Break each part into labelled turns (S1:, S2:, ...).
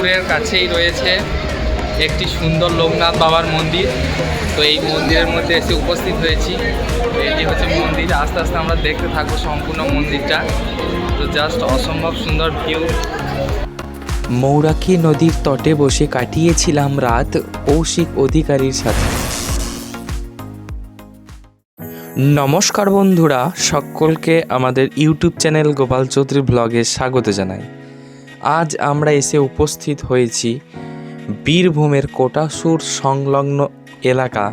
S1: আকলপুরের কাছেই রয়েছে একটি সুন্দর লোকনাথ বাবার মন্দির। তো এই মন্দিরের মধ্যে এসে উপস্থিত হয়েছি। তো এটি হচ্ছে মন্দির, আস্তে আস্তে আমরা দেখতে থাকব সম্পূর্ণ মন্দিরটা। তো জাস্ট অসম্ভব সুন্দর ভিউ
S2: মৌরাক্ষী নদীর তটে বসে কাটিয়েছিলাম রাত কৌশিক অধিকারীর সাথে। নমস্কার বন্ধুরা, সকলকে আমাদের ইউটিউব চ্যানেল গোপাল চৌধুরী ব্লগে স্বাগত জানাই। আজ আমরা এসে উপস্থিত হয়েছি বীরভূমের কোটাসুর সংলগ্ন এলাকা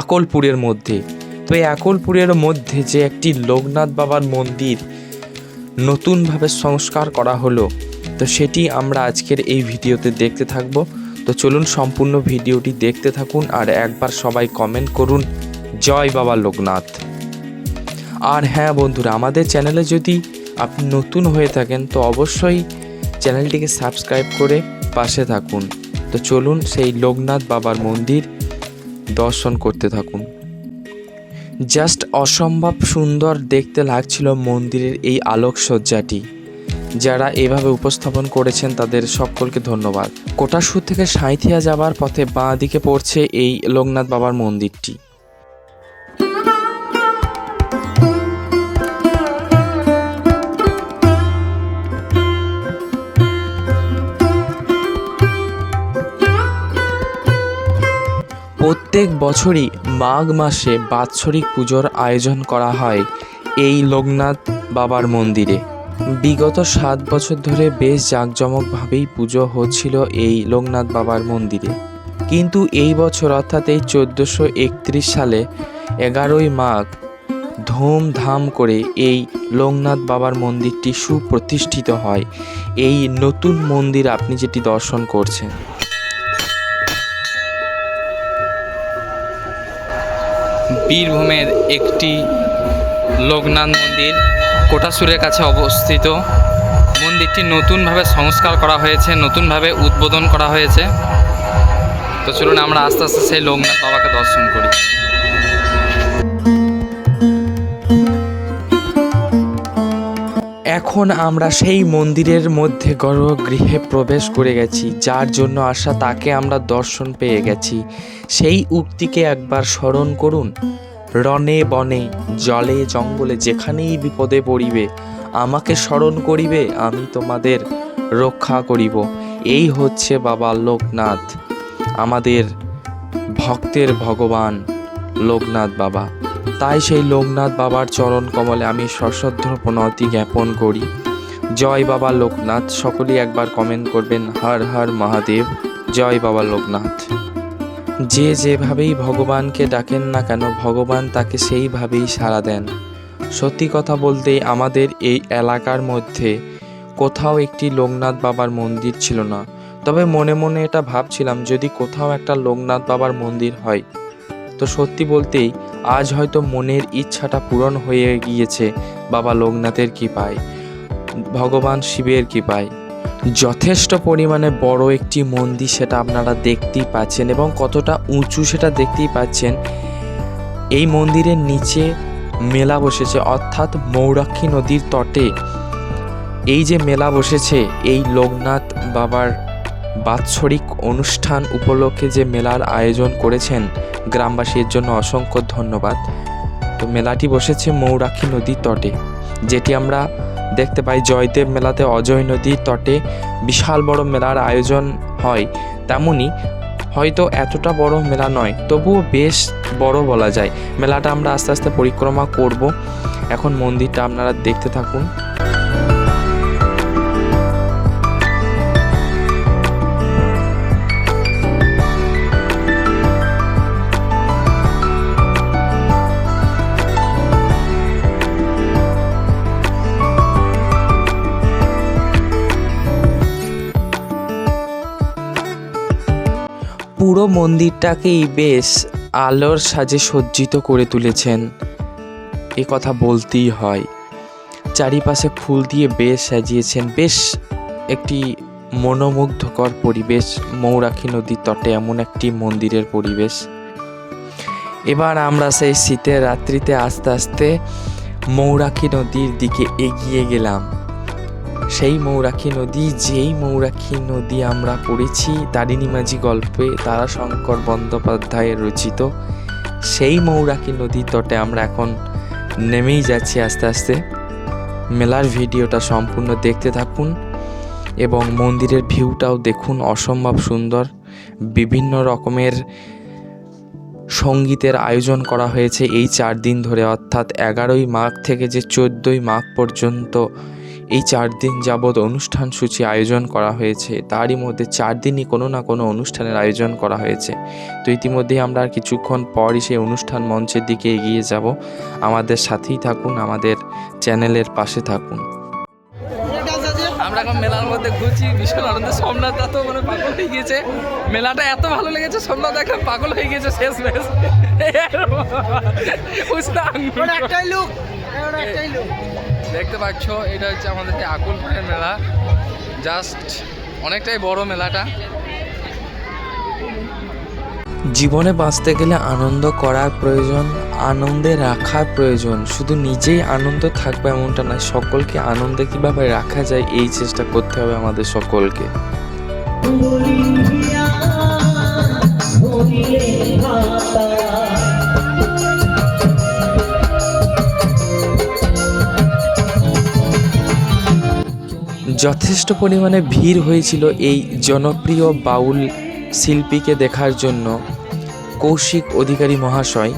S2: আকলপুরের মধ্যে। তো এই আকলপুরের মধ্যে যে একটি লোকনাথ বাবার মন্দির নতুনভাবে সংস্কার করা হলো, তো সেটি আমরা আজকের এই ভিডিওতে দেখতে থাকব। তো চলুন সম্পূর্ণ ভিডিওটি দেখতে থাকুন আর একবার সবাই কমেন্ট করুন, জয় বাবা লোকনাথ। আর হ্যাঁ বন্ধুরা, আমাদের চ্যানেলে যদি আপনি নতুন হয়ে থাকেন, তো অবশ্যই চ্যানেলটিকে সাবস্ক্রাইব করে পাশে থাকুন। তো চলুন সেই লোকনাথ বাবার মন্দির দর্শন করতে থাকুন। জাস্ট অসম্ভব সুন্দর দেখতে লাগছিল মন্দিরের এই আলোকসজ্জাটি। যারা এভাবে উপস্থাপন করেছেন তাদের সকলকে ধন্যবাদ। কোটাসুর থেকে সাঁইথিয়া যাবার পথে বাঁ দিকে পড়ছে এই লোকনাথ বাবার মন্দিরটি। প্রত্যেক বছরই মাঘ মাসে বাৎসরিক পুজোর আয়োজন করা হয় এই লোকনাথ বাবার মন্দিরে। বিগত সাত বছর ধরে বেশ জাঁকজমকভাবেই পুজো হচ্ছিল এই লোকনাথ বাবার মন্দিরে। কিন্তু এই বছর অর্থাৎ এই চোদ্দোশো একত্রিশ সালে এগারোই মাঘ ধুমধাম করে এই লোকনাথ বাবার মন্দিরটি সুপ্রতিষ্ঠিত হয়। এই নতুন মন্দির আপনি যেটি দর্শন করছেন।
S1: বীরভূমের একটি লোকনাথ মন্দির, কোটাসুরের কাছে অবস্থিত। মন্দিরটি নতুনভাবে সংস্কার করা হয়েছে, নতুনভাবে উদ্বোধন করা হয়েছে। তো চলুন আমরা আস্তে আস্তে সেই লোকনাথ বাবাকে দর্শন করি।
S2: এখন আমরা সেই মন্দিরের মধ্যে গর্ভগৃহে প্রবেশ করে গেছি, যার জন্য আসা তাকে আমরা দর্শন পেয়ে গেছি। সেই উক্তিকে একবার স্মরণ করুন। রনে বনে, জলে জঙ্গলে যেখানেই বিপদে পড়িবে, আমাকে স্মরণ করিবে, আমি তোমাদের রক্ষা করিব। এই হচ্ছে বাবা লোকনাথ, আমাদের ভক্তের ভগবান লোকনাথ বাবা। তাই সেই লোকনাথ বাবার চরণ কমলে আমি সশ্রদ্ধ প্রণতি জ্ঞাপন করি। জয় বাবা লোকনাথ, সকলেই একবার কমেন্ট করবেন, হর হর মহাদেব, জয় বাবা লোকনাথ। যে যেভাবেই ভগবানকে ডাকেন না কেন, ভগবান তাকে সেইভাবেই সাড়া দেন। সত্যি কথা বলতে, আমাদের এই এলাকার মধ্যে কোথাও একটি লোকনাথ বাবার মন্দির ছিল না। তবে মনে মনে এটা ভাবছিলাম, যদি কোথাও একটা লোকনাথ বাবার মন্দির হয় তো সত্যি বলতেই আজ হয়তো মনের ইচ্ছাটা পূরণ হয়ে গিয়েছে বাবা লোকনাথের কৃপায়, ভগবান শিবের কৃপায়। যথেষ্ট পরিমাণে বড় একটি মন্দির সেটা আপনারা দেখতেই পাচ্ছেন এবং কতটা উঁচু সেটা দেখতেই পাচ্ছেন। এই মন্দিরের নিচে মেলা বসেছে, অর্থাৎ মৌরাক্ষী নদীর তটে। এই যে মেলা বসেছে, এই লোকনাথ বাবার বাৎসরিক অনুষ্ঠান উপলক্ষে যে মেলার আয়োজন করেছেন গ্রামবাসীর জন্য অসংখ্য ধন্যবাদ। তো মেলাটি বসেছে মৌরাক্ষী নদীর তটে, যেটি আমরা দেখতে পাই জয়দেব মেলাতে অজয় নদীর তটে বিশাল বড় মেলার আয়োজন হয়। তেমনি হয়তো এতটা বড় মেলা নয়, তবুও বেশ বড় বলা যায়। মেলাটা আমরা আস্তে আস্তে পরিক্রমা করব। এখন মন্দিরটা আপনারা দেখতে থাকুন। পুরো মন্দিরটাকেই বেশ আলোর সাজে সজ্জিত করে তুলেছেন। এ কথা বলতেই হয়। চারিপাশে ফুল দিয়ে বেশ সাজিয়েছেন। বেশ একটি মনোমুগ্ধকর পরিবেশ। মৌরাখী নদীর তটে এমন একটি মন্দিরের পরিবেশ। এবার আমরা সেই শীতের রাত্রিতে আস্তে আস্তে মৌরাখী নদীর দিকে এগিয়ে গেলাম। সেই মৌরাখী নদী, যেই মৌরাখী নদী আমরা পড়েছি, তারিণী মাঝি গল্পে তারাশঙ্কর বন্দ্যোপাধ্যায়ের রচিত, সেই মৌরাখী নদীর তটে আমরা এখন নেমেই যাচ্ছি আস্তে আস্তে। মেলার ভিডিওটা সম্পূর্ণ দেখতে থাকুন এবং মন্দিরের ভিউটাও দেখুন, অসম্ভব সুন্দর। বিভিন্ন রকমের সঙ্গীতের আয়োজন করা হয়েছে এই চার দিন ধরে, অর্থাৎ এগারোই মাঘ থেকে যে চোদ্দোই মাঘ পর্যন্ত এই চার দিন যাবৎ অনুষ্ঠান সূচি আয়োজন করা হয়েছে। তারই মধ্যে চার দিনই কোনো না কোনো অনুষ্ঠানের আয়োজন করা হয়েছে। তো ইতিমধ্যেই আমরা আর কিছুক্ষণ পরই সেই অনুষ্ঠান মঞ্চের দিকে এগিয়ে যাব। আমাদের সাথেই থাকুন আমাদের চ্যানেলের পাশে থাকুন।
S1: আমরা এখন মেলার মধ্যে ঘুরছি ভীষণ আনন্দ। সোমনাথ তো মানে পাগল হয়ে গিয়েছে। মেলাটা এত ভালো লেগেছে সোমনাথ পাগল হয়ে গিয়েছে শেষ মেশ
S3: একটাই লুক একটাই লুক
S1: দেখতে পাচ্ছ এটা হচ্ছে আমাদের যে আকুলপুরের মেলা। জাস্ট অনেকটাই বড় মেলাটা।
S2: জীবনে বাঁচতে গেলে আনন্দ করার প্রয়োজন আনন্দে রাখার প্রয়োজন। শুধু নিজেই আনন্দ থাকবে এমনটা নয় সকলকে আনন্দে কীভাবে রাখা যায় এই চেষ্টা করতে হবে আমাদের সকলকে। যথেষ্ট পরিমাণে ভিড় হয়েছিল এই জনপ্রিয় বাউল শিল্পীকে দেখার জন্য। কৌশিক অধিকারী মহাশয়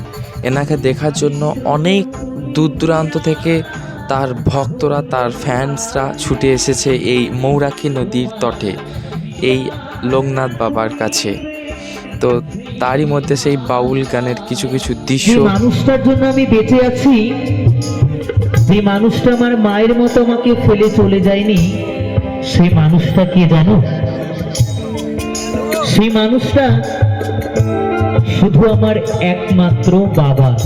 S2: এনাকে দেখার জন্য অনেক দূর দূরান্ত থেকে তার ভক্তরা, তার ফ্যান্সরা ছুটে এসেছে এই মৌরাখী নদীর তটে, এই লোকনাথ বাবার কাছে। তো তারই মধ্যে সেই বাউল গানের কিছু কিছু দৃশ্য।
S4: মানুষটার জন্য আমি বেঁচে আছি, যে মানুষটা আমার মায়ের মতো আমাকে ফেলে চলে যায়নি সেই মানুষটা কে জানো? সেই মানুষটা শুধু আমার একমাত্র বাবা।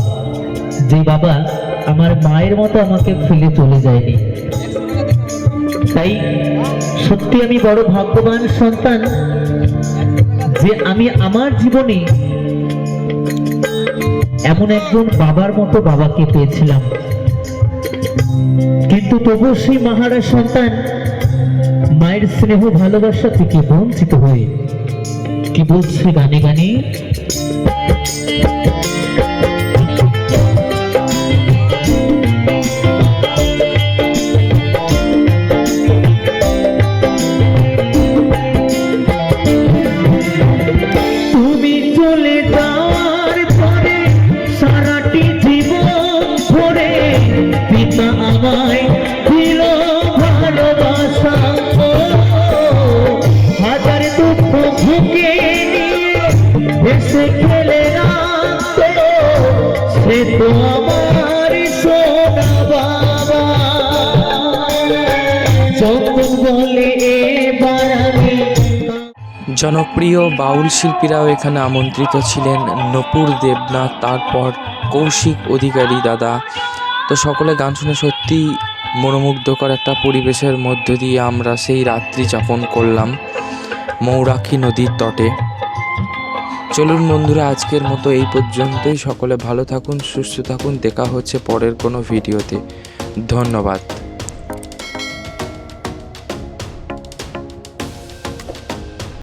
S4: যে বাবা আমার মায়ের মতো আমাকে ফেলে চলে যায়নি। তাই সত্যি আমি বড় ভাগ্যবান সন্তান যে আমি আমার জীবনে এমন একজন বাবার মতো বাবাকে পেয়েছিলাম। কিন্তু তবুও সেই মাহারাজ সন্তান মায়ের স্নেহ ভালোবাসা থেকে বঞ্চিত হয়ে কি বলছে গানে গানে?
S2: জনপ্রিয় বাউল শিল্পীরাও এখানে আমন্ত্রিত ছিলেন নপুর দেবনাথ, তারপর কৌশিক অধিকারী দাদা। তো সকলে গান শুনে সত্যি মনোমুগ্ধকর একটা পরিবেশের মধ্য দিয়ে আমরা সেই রাত্রি যাপন করলাম মৌরাখী নদীর তটে। চলুন বন্ধুরা, আজকের মতো এই পর্যন্তই। সকলে ভালো থাকুন, সুস্থ থাকুন। দেখা হচ্ছে পরের কোনো ভিডিওতে। ধন্যবাদ।